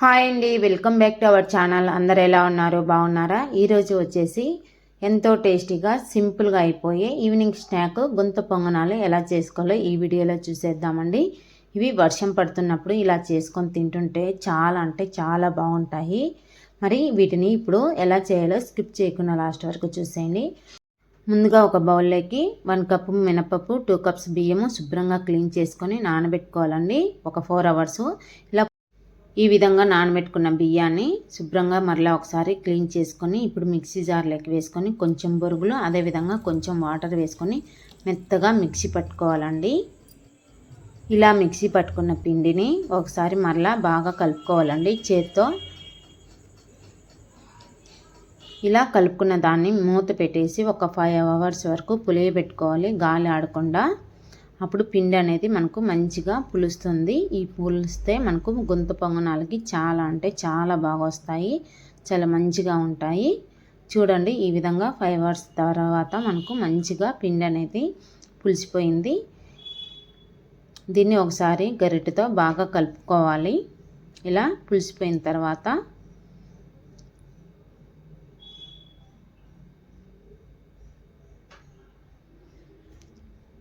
Hi అండి welcome back to our channel. అందరు ఎలా ఉన్నారు? బాగున్నారా? ఈరోజు వచ్చేసి ఎంతో టేస్టీగా సింపుల్గా అయిపోయే ఈవినింగ్ స్నాక్ గుంత పొంగనాలు ఎలా చేసుకోవాలో ఈ వీడియోలో చూసేద్దామండి. ఇవి వర్షం పడుతున్నప్పుడు ఇలా చేసుకొని తింటుంటే చాలా అంటే చాలా బాగుంటాయి. మరి వీటిని ఇప్పుడు ఎలా చేయాలో స్కిప్ చేయకుండా లాస్ట్ వరకు చూసేయండి. ముందుగా ఒక బౌల్లోకి వన్ కప్పు మినపప్పు టూ కప్స్ బియ్యము శుభ్రంగా క్లీన్ చేసుకొని నానబెట్టుకోవాలండి. ఒక ఫోర్ అవర్స్. ఇలా ఈ విధంగా నానబెట్టుకున్న బియ్యాన్ని శుభ్రంగా మరలా ఒకసారి క్లీన్ చేసుకొని ఇప్పుడు మిక్సీ జార్లోకి వేసుకొని కొంచెం బొరుగులు అదేవిధంగా కొంచెం వాటర్ వేసుకొని మెత్తగా మిక్సీ పట్టుకోవాలండి. ఇలా మిక్సీ పట్టుకున్న పిండిని ఒకసారి మరలా బాగా కలుపుకోవాలండి చేత్తో. ఇలా కలుపుకున్న దాన్ని మూత పెట్టేసి ఒక ఫైవ్ అవర్స్ వరకు పులియబెట్టుకోవాలి గాలి ఆడకుండా. అప్పుడు పిండి అనేది మనకు మంచిగా పులుస్తుంది. ఈ పులిస్తే మనకు గొంతు పొంగనాలకి చాలా అంటే చాలా బాగా వస్తాయి. చాలా మంచిగా ఉంటాయి. చూడండి ఈ విధంగా ఫైవ్ అవర్స్ తర్వాత మనకు మంచిగా పిండి అనేది పులిసిపోయింది. దీన్ని ఒకసారి గరిటెతో బాగా కలుపుకోవాలి. ఇలా పులిసిపోయిన తర్వాత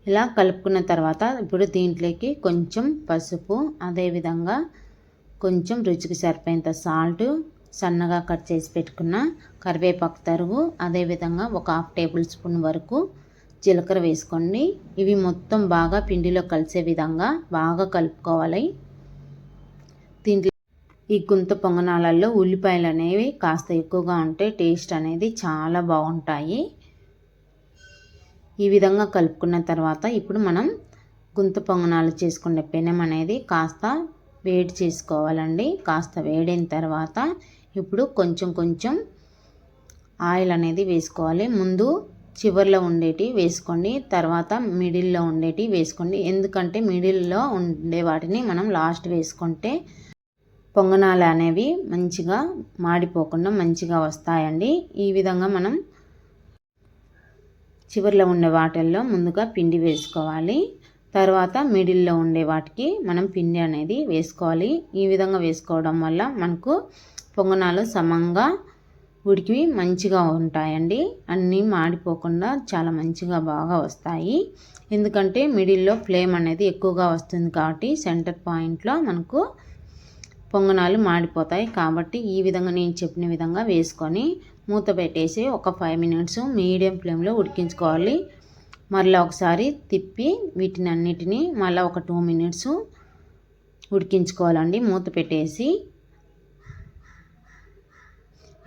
ఇలా కలుపుకున్న తర్వాత ఇప్పుడు దీంట్లోకి కొంచెం పసుపు అదేవిధంగా కొంచెం రుచికి సరిపోయేంత సాల్ట్ సన్నగా కట్ చేసి పెట్టుకున్న కరివేపాకు తరుగు అదేవిధంగా ఒక హాఫ్ టేబుల్ స్పూన్ వరకు జీలకర్ర వేసుకోండి. ఇవి మొత్తం బాగా పిండిలో కలిసే విధంగా బాగా కలుపుకోవాలి. దీంట్లో ఈ గుంత పొంగనాలలో ఉల్లిపాయలు అనేవి కాస్త ఎక్కువగా ఉంటే టేస్ట్ అనేది చాలా బాగుంటాయి. ఈ విధంగా కలుపుకున్న తర్వాత ఇప్పుడు మనం గుంత పొంగనాలు చేసుకునే పెనం అనేది కాస్త వేడి చేసుకోవాలండి. కాస్త వేడైన తర్వాత ఇప్పుడు కొంచెం కొంచెం ఆయిల్ అనేది వేసుకోవాలి. ముందు చివరిలో ఉండేటి వేసుకోండి. తర్వాత మిడిల్లో ఉండేటి వేసుకోండి. ఎందుకంటే మిడిల్లో ఉండే వాటిని మనం లాస్ట్ వేసుకుంటే పొంగనాలు అనేవి మంచిగా మాడిపోకుండా మంచిగా వస్తాయండి. ఈ విధంగా మనం చివరిలో ఉండే వాటిల్లో ముందుగా పిండి వేసుకోవాలి. తర్వాత మిడిల్లో ఉండే వాటికి మనం పిండి అనేది వేసుకోవాలి. ఈ విధంగా వేసుకోవడం వల్ల మనకు పొంగనాలు సమంగా ఉడికి మంచిగా ఉంటాయండి. అన్నీ మాడిపోకుండా చాలా మంచిగా బాగా వస్తాయి. ఎందుకంటే మిడిల్లో ఫ్లేమ్ అనేది ఎక్కువగా వస్తుంది కాబట్టి సెంటర్ పాయింట్లో మనకు పొంగనాలు మాడిపోతాయి. కాబట్టి ఈ విధంగా నేను చెప్పిన విధంగా వేసుకొని మూత పెట్టేసి ఒక ఫైవ్ మినిట్స్ మీడియం ఫ్లేమ్లో ఉడికించుకోవాలి. మళ్ళీ ఒకసారి తిప్పి వీటిని అన్నిటినీ మళ్ళీ ఒక టూ మినిట్స్ ఉడికించుకోవాలండి. మూత పెట్టేసి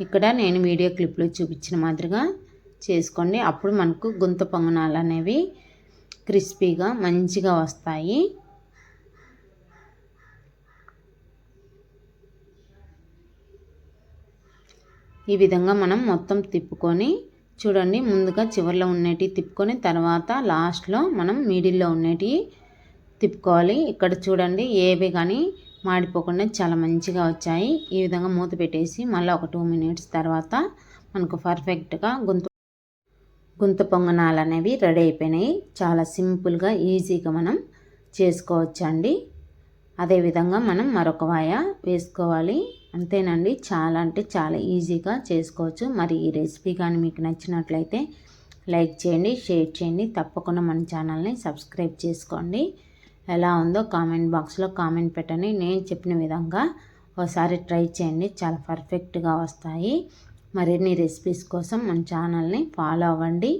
ఇక్కడ నేను వీడియో క్లిప్లో చూపించిన మాదిరిగా చేసుకోండి. అప్పుడు మనకు గుంత పొంగనాలు అనేవి క్రిస్పీగా మంచిగా వస్తాయి. ఈ విధంగా మనం మొత్తం తిప్పుకొని చూడండి ముందుగా చివరిలో ఉన్నటి తిప్పుకొని తర్వాత లాస్ట్లో మనం మిడిల్లో ఉన్నటి తిప్పుకోవాలి. ఇక్కడ చూడండి ఏవి కానీ మాడిపోకుండా చాలా మంచిగా వచ్చాయి. ఈ విధంగా మూత పెట్టేసి మళ్ళీ ఒక టూ మినిట్స్ తర్వాత మనకు పర్ఫెక్ట్గా గుంత గుంత పొంగనాలు అనేవి రెడీ అయిపోయినాయి. చాలా సింపుల్గా ఈజీగా మనం చేసుకోవచ్చండి. అదేవిధంగా మనం మరొక వాయ వేసుకోవాలి. అంతేనండి. చాలా అంటే చాలా ఈజీగా చేసుకోవచ్చు. మరి ఈ రెసిపీ కానీ మీకు నచ్చినట్లయితే లైక్ చేయండి షేర్ చేయండి. తప్పకుండా మన ఛానల్ని సబ్స్క్రైబ్ చేసుకోండి. ఎలా ఉందో కామెంట్ బాక్స్లో కామెంట్ పెట్టండి. నేను చెప్పిన విధంగా ఒకసారి ట్రై చేయండి. చాలా పర్ఫెక్ట్గా వస్తాయి. మరిన్ని రెసిపీస్ కోసం మన ఛానల్ని ఫాలో అవ్వండి.